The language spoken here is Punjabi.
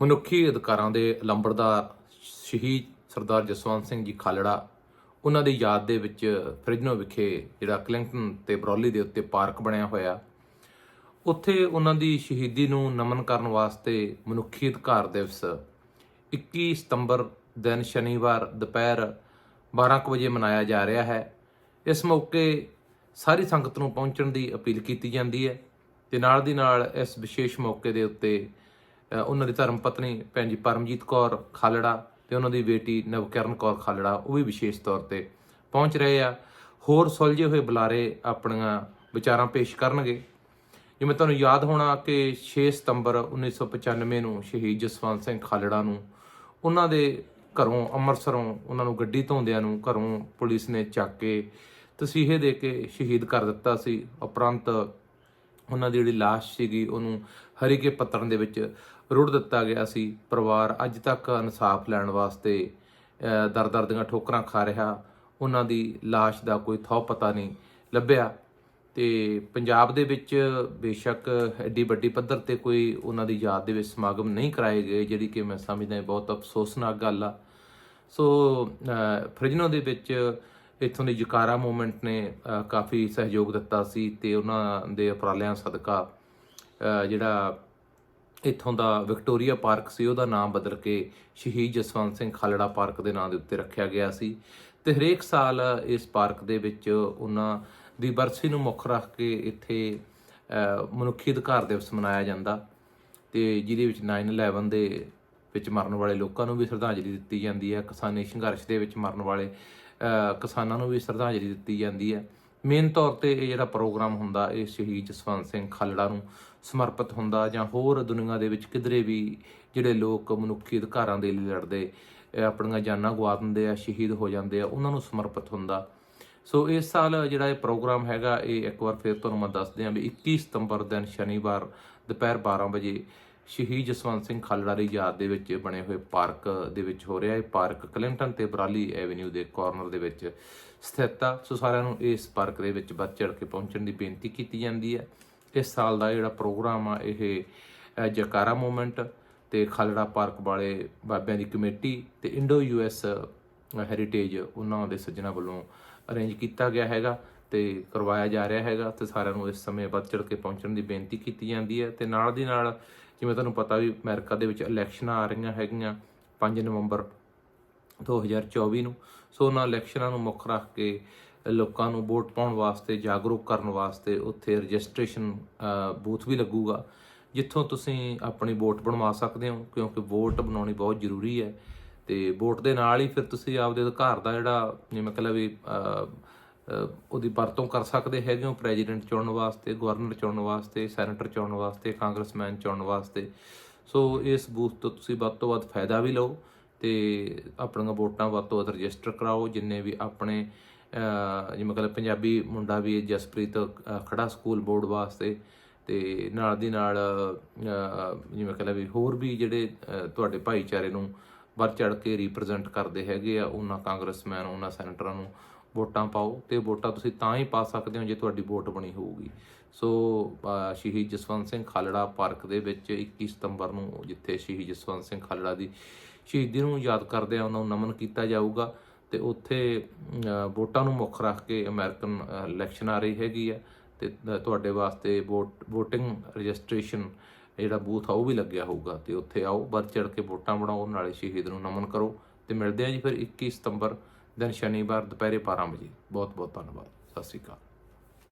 ਮਨੁੱਖੀ ਅਧਿਕਾਰਾਂ ਦੇ ਲੰਬੜਦਾਰ ਸ਼ਹੀਦ ਸਰਦਾਰ ਜਸਵੰਤ ਸਿੰਘ ਜੀ ਖਾਲੜਾ, ਉਹਨਾਂ ਦੀ ਯਾਦ ਦੇ ਵਿੱਚ ਫ੍ਰਿਜਨੋ ਵਿਖੇ ਜਿਹੜਾ ਕਲਿੰਗਟਨ ਤੇ ਬਰੌਲੀ ਦੇ ਉੱਤੇ ਪਾਰਕ ਬਣਿਆ ਹੋਇਆ। ਉੱਥੇ ਉਹਨਾਂ ਦੀ ਸ਼ਹੀਦੀ ਨੂੰ ਨਮਨ ਕਰਨ ਵਾਸਤੇ ਮਨੁੱਖੀ ਅਧਿਕਾਰ ਦਿਵਸ 21 ਸਤੰਬਰ, ਦਿਨ ਸ਼ਨੀਵਾਰ, ਦੁਪਹਿਰ 12 ਕੁ ਵਜੇ ਮਨਾਇਆ ਜਾ ਰਿਹਾ ਹੈ। ਇਸ ਮੌਕੇ ਸਾਰੀ ਸੰਗਤ ਨੂੰ ਪਹੁੰਚਣ ਦੀ ਅਪੀਲ ਕੀਤੀ ਜਾਂਦੀ ਹੈ ਤੇ ਨਾਲ ਦੀ ਨਾਲ ਇਸ ਵਿਸ਼ੇਸ਼ ਮੌਕੇ ਦੇ ਉੱਤੇ ਉਹਨਾਂ ਦੀ ਧਰਮ ਪਤਨੀ ਭੈਣ ਜੀ ਪਰਮਜੀਤ ਕੌਰ ਖਾਲੜਾ ਤੇ ਉਹਨਾਂ ਦੀ ਬੇਟੀ ਨਵਕਰਨ ਕੌਰ ਖਾਲੜਾ ਉਹ ਵੀ ਵਿਸ਼ੇਸ਼ ਤੌਰ ਤੇ ਪਹੁੰਚ ਰਹੇ ਆ। ਹੋਰ ਸੁਲਝੇ ਹੋਏ ਬੁਲਾਰੇ ਆਪਣੀਆਂ ਵਿਚਾਰਾਂ ਪੇਸ਼ ਕਰਨਗੇ। ਜਿਵੇਂ ਤੁਹਾਨੂੰ ਯਾਦ ਹੋਣਾ ਕਿ 6 ਸਤੰਬਰ 1995 ਨੂੰ ਸ਼ਹੀਦ ਜਸਵੰਤ ਸਿੰਘ ਖਾਲੜਾ ਨੂੰ ਉਹਨਾਂ ਦੇ ਘਰੋਂ ਅੰਮ੍ਰਿਤਸਰੋਂ ਉਹਨਾਂ ਨੂੰ ਗੱਡੀ ਧੋਂਦਿਆਂ ਨੂੰ ਘਰੋਂ ਪੁਲਿਸ ਨੇ ਚੱਕ ਕੇ ਤਸੀਹੇ ਦੇ ਕੇ ਸ਼ਹੀਦ ਕਰ ਦਿੱਤਾ ਸੀ। ਉਪਰੰਤ ਉਹਨਾਂ ਦੀ ਜਿਹੜੀ ਲਾਸ਼ ਸੀਗੀ ਉਹਨੂੰ ਹਰੀਕੇ ਪੱਤਣ ਦੇ ਵਿੱਚ ਰੁੜ ਦਿੱਤਾ ਗਿਆ ਸੀ। ਪਰਿਵਾਰ ਅੱਜ ਤੱਕ ਇਨਸਾਫ ਲੈਣ ਵਾਸਤੇ ਅਹ, ਦਰ-ਦਰ ਦੀਆਂ ਠੋਕਰਾਂ ਖਾ ਰਿਹਾ। ਉਹਨਾਂ ਦੀ ਲਾਸ਼ ਦਾ ਕੋਈ ਥੋ ਪਤਾ ਨਹੀਂ ਲੱਭਿਆ। ਤੇ ਪੰਜਾਬ ਦੇ ਵਿੱਚ ਬੇਸ਼ੱਕ ਐਡੀ ਵੱਡੀ ਪੱਧਰ ਤੇ ਕੋਈ ਉਹਨਾਂ ਦੀ ਯਾਦ ਦੇ ਵਿੱਚ ਸਮਾਗਮ ਨਹੀਂ ਕਰਾਏ ਗਏ ਜਿਹੜੀ ਕਿ ਮੈਂ ਸਮਝਦਾ ਬਹੁਤ ਅਫਸੋਸਨਾਕ ਗੱਲ ਆ। ਸੋ ਅਹ, ਫ੍ਰਿਜਨੋ ਦੇ ਵਿੱਚ ਇੱਥੋਂ ਦੀ ਜਕਾਰਾ ਮੂਵਮੈਂਟ ਨੇ ਕਾਫੀ ਸਹਿਯੋਗ ਦਿੱਤਾ ਸੀ ਤੇ ਉਹਨਾਂ ਦੇ ਉਪਰਾਲਿਆਂ ਸਦਕਾ ਜਿਹੜਾ ਇੱਥੋਂ ਦਾ ਵਿਕਟੋਰੀਆ ਪਾਰਕ ਸੀ, ਉਹਦਾ ਨਾਮ ਬਦਲ ਕੇ ਸ਼ਹੀਦ ਜਸਵੰਤ ਸਿੰਘ ਖਾਲੜਾ ਪਾਰਕ ਦੇ ਨਾਂ ਦੇ ਉੱਤੇ ਰੱਖਿਆ ਗਿਆ ਸੀ। ਤੇ ਹਰੇਕ ਸਾਲ ਇਸ ਪਾਰਕ ਦੇ ਵਿੱਚ ਉਹਨਾਂ ਦੀ ਬਰਸੀ ਨੂੰ ਮੁੱਖ ਰੱਖ ਕੇ ਇੱਥੇ ਮਨੁੱਖੀ ਅਧਿਕਾਰ ਦਿਵਸ ਮਨਾਇਆ ਜਾਂਦਾ ਤੇ ਜਿਹਦੇ ਵਿੱਚ 9/11 ਦੇ ਵਿੱਚ ਮਰਨ ਵਾਲੇ ਲੋਕਾਂ ਨੂੰ ਵੀ ਸ਼ਰਧਾਂਜਲੀ ਦਿੱਤੀ ਜਾਂਦੀ ਹੈ, ਕਿਸਾਨੀ ਸੰਘਰਸ਼ ਦੇ ਵਿੱਚ ਮਰਨ ਵਾਲੇ ਕਿਸਾਨਾਂ ਨੂੰ ਵੀ ਸ਼ਰਧਾਂਜਲੀ ਦਿੱਤੀ ਜਾਂਦੀ ਹੈ। ਮੇਨ ਤੌਰ ਤੇ ਇਹ ਜਿਹੜਾ ਪ੍ਰੋਗਰਾਮ ਹੁੰਦਾ, ਇਹ ਸ਼ਹੀਦ ਜਸਵੰਤ ਸਿੰਘ ਖਾਲੜਾ ਨੂੰ ਸਮਰਪਿਤ ਹੁੰਦਾ ਜਾਂ ਹੋਰ ਦੁਨੀਆ ਦੇ ਵਿੱਚ ਕਿਧਰੇ ਵੀ ਜਿਹੜੇ ਲੋਕ ਮਨੁੱਖੀ ਅਧਿਕਾਰਾਂ ਦੇ ਲਈ ਲੜਦੇ ਆਪਣੀਆਂ ਜਾਨਾਂ ਗਵਾ ਦਿੰਦੇ ਆ, ਸ਼ਹੀਦ ਹੋ ਜਾਂਦੇ ਆ, ਉਹਨਾਂ ਨੂੰ ਸਮਰਪਿਤ ਹੁੰਦਾ। ਸੋ ਇਸ ਸਾਲ ਜਿਹੜਾ ਇਹ ਪ੍ਰੋਗਰਾਮ ਹੈਗਾ, ਇਹ ਇੱਕ ਵਾਰ ਫਿਰ ਤੁਹਾਨੂੰ ਮੈਂ ਦੱਸ ਦਿਆਂ ਵੀ 21 ਸਤੰਬਰ ਦਿਨ ਸ਼ਨੀਵਾਰ ਦੁਪਹਿਰ 12 ਵਜੇ ਸ਼ਹੀਦ ਜਸਵੰਤ ਸਿੰਘ ਖਾਲੜਾ ਦੀ ਯਾਦ ਦੇ ਵਿੱਚ ਬਣੇ ਹੋਏ ਪਾਰਕ ਦੇ ਵਿੱਚ ਹੋ ਰਿਹਾ ਹੈ ਪਾਰਕ ਕਲਿੰਟਨ ਤੇ ਬਰਾਲੀ ਐਵੇਨਿਊ ਦੇ ਕਾਰਨਰ ਦੇ ਵਿੱਚ ਸਥਿਤ ਆ। ਸੋ ਸਾਰਿਆਂ ਨੂੰ ਇਸ ਪਾਰਕ ਦੇ ਵਿੱਚ ਵੱਧ ਚੜ ਕੇ ਪਹੁੰਚਣ ਦੀ ਬੇਨਤੀ ਕੀਤੀ ਜਾਂਦੀ ਹੈ। ਇਸ ਸਾਲ ਦਾ ਜਿਹੜਾ ਪ੍ਰੋਗਰਾਮ ਆ ਇਹ ਅ, ਜਕਾਰਾ ਮੂਵਮੈਂਟ ਤੇ ਖਾਲੜਾ ਪਾਰਕ ਵਾਲੇ ਬਾਬਿਆਂ ਦੀ ਕਮੇਟੀ ਤੇ ਇੰਡੋ ਯੂਐਸ ਹੈਰੀਟੇਜ ਉਹਨਾਂ ਦੇ ਸੱਜਣਾ ਵੱਲੋਂ ਅਰੇਂਜ ਕੀਤਾ ਗਿਆ ਹੈਗਾ ਤੇ ਕਰਵਾਇਆ ਜਾ ਰਿਹਾ ਹੈਗਾ ਤੇ ਸਾਰਿਆਂ ਨੂੰ ਇਸ ਸਮੇਂ ਵੱਧ ਚੜ ਕੇ ਪਹੁੰਚਣ ਦੀ ਬੇਨਤੀ ਕੀਤੀ ਜਾਂਦੀ ਹੈ ਤੇ ਨਾਲ ਦੀ ਨਾਲ ਜਿਵੇਂ ਤੁਹਾਨੂੰ ਪਤਾ ਵੀ ਅਮਰੀਕਾ ਦੇ ਵਿੱਚ ਇਲੈਕਸ਼ਨਾਂ ਆ ਰਹੀਆਂ ਹੈਗੀਆਂ 5 ਨਵੰਬਰ 2024 ਨੂੰ। ਸੋ ਉਹਨਾਂ ਇਲੈਕਸ਼ਨਾਂ ਨੂੰ ਮੁੱਖ ਰੱਖ ਕੇ ਲੋਕਾਂ ਨੂੰ ਵੋਟ ਪਾਉਣ ਵਾਸਤੇ, ਜਾਗਰੂਕ ਕਰਨ ਵਾਸਤੇ ਉੱਥੇ ਰਜਿਸਟ੍ਰੇਸ਼ਨ ਬੂਥ ਵੀ ਲੱਗੂਗਾ, ਜਿੱਥੋਂ ਤੁਸੀਂ ਆਪਣੀ ਵੋਟ ਬਣਵਾ ਸਕਦੇ ਹੋ, ਕਿਉਂਕਿ ਵੋਟ ਬਣਾਉਣੀ ਬਹੁਤ ਜ਼ਰੂਰੀ ਹੈ। ਤੇ ਵੋਟ ਦੇ ਨਾਲ ਹੀ ਫਿਰ ਤੁਸੀਂ ਆਪਦੇ ਅਧਿਕਾਰ ਦਾ ਜਿਹੜਾ, ਜਿਵੇਂ ਕਹਿੰਦਾ ਵੀ ਉਹਦੀ ਵਰਤੋਂ ਕਰ ਸਕਦੇ ਹੈਗੇ ਹੋ? ਪ੍ਰੈਜ਼ੀਡੈਂਟ ਚੁਣਨ ਵਾਸਤੇ ਗਵਰਨਰ ਚੁਣਨ ਵਾਸਤੇ ਸੈਨੇਟਰ ਚੁਣਨ ਵਾਸਤੇ ਕਾਂਗਰਸਮੈਨ ਚੁਣਨ ਵਾਸਤੇ? ਸੋ ਇਸ ਬੂਥ ਤੋਂ ਤੁਸੀਂ ਵੱਧ ਤੋਂ ਵੱਧ ਫਾਇਦਾ ਵੀ ਲਓ ਤੇ ਆਪਣੀਆਂ ਵੋਟਾਂ ਵੱਧ ਤੋਂ ਵੱਧ ਰਜਿਸਟਰ ਕਰਾਓ। ਜਿੰਨੇ ਵੀ ਆਪਣੇ ਅਹ, ਜਿਵੇਂ ਕਹਿੰਦਾ ਪੰਜਾਬੀ ਮੁੰਡਾ ਵੀ ਜਸਪ੍ਰੀਤ ਅਹ, ਖੜਾ ਸਕੂਲ ਬੋਰਡ ਵਾਸਤੇ ਤੇ ਨਾਲ ਦੀ ਨਾਲ ਅਹ, ਜਿਵੇਂ ਕਹਿੰਦਾ ਵੀ ਹੋਰ ਵੀ ਜਿਹੜੇ ਤੁਹਾਡੇ ਭਾਈਚਾਰੇ ਨੂੰ ਵੱਧ ਚੜ ਕੇ ਰਿਪਰੈਜ਼ੈਂਟ ਕਰਦੇ ਹੈਗੇ ਆ ਉਹਨਾਂ ਕਾਂਗਰਸਮੈਨ ਉਹਨਾਂ ਸੈਨੇਟਰਾਂ ਨੂੰ ਵੋਟਾਂ ਪਾਓ ਤੇ ਵੋਟਾਂ ਤੁਸੀਂ ਤਾਂ ਹੀ ਪਾ ਸਕਦੇ ਹੋ ਜੇ ਤੁਹਾਡੀ ਵੋਟ ਬਣੀ ਹੋਊਗੀ। ਸੋ ਸ਼ਹੀਦ ਜਸਵੰਤ ਸਿੰਘ ਖਾਲੜਾ ਪਾਰਕ ਦੇ ਵਿੱਚ 21 ਸਤੰਬਰ ਨੂੰ ਜਿੱਥੇ ਸ਼ਹੀਦ ਜਸਵੰਤ ਸਿੰਘ ਖਾਲੜਾ ਦੀ ਸ਼ਹੀਦੀ ਨੂੰ ਯਾਦ ਕਰਦੇ ਆ ਉਹਨਾਂ ਨੂੰ ਨਮਨ ਕੀਤਾ ਜਾਊਗਾ ਤੇ ਉੱਥੇ ਵੋਟਾਂ ਨੂੰ ਮੁੱਖ ਰੱਖ ਕੇ ਅਮਰੀਕਨ ਇਲੈਕਸ਼ਨ ਆ ਰਹੀ ਹੈਗੀ ਆ ਤੇ ਤੁਹਾਡੇ ਵਾਸਤੇ ਵੋਟ VOTING ਰਜਿਸਟ੍ਰੇਸ਼ਨ ਜਿਹੜਾ ਬੂਥ ਆ ਉਹ ਵੀ ਲੱਗਿਆ ਹੋਊਗਾ ਤੇ ਉੱਥੇ ਆਓ, ਵੱਧ ਚੜ ਕੇ ਵੋਟਾਂ ਬਣਾਓ, ਨਾਲੇ ਸ਼ਹੀਦ ਨੂੰ ਨਮਨ ਕਰੋ ਤੇ ਮਿਲਦੇ ਆ ਜੀ ਫਿਰ 21 ਸਤੰਬਰ ਦਿਨ ਸ਼ਨੀਵਾਰ ਦੁਪਹਿਰੇ 12 ਵਜੇ। ਬਹੁਤ ਬਹੁਤ ਧੰਨਵਾਦ। ਸਤਿ ਸ਼੍ਰੀ ਅਕਾਲ।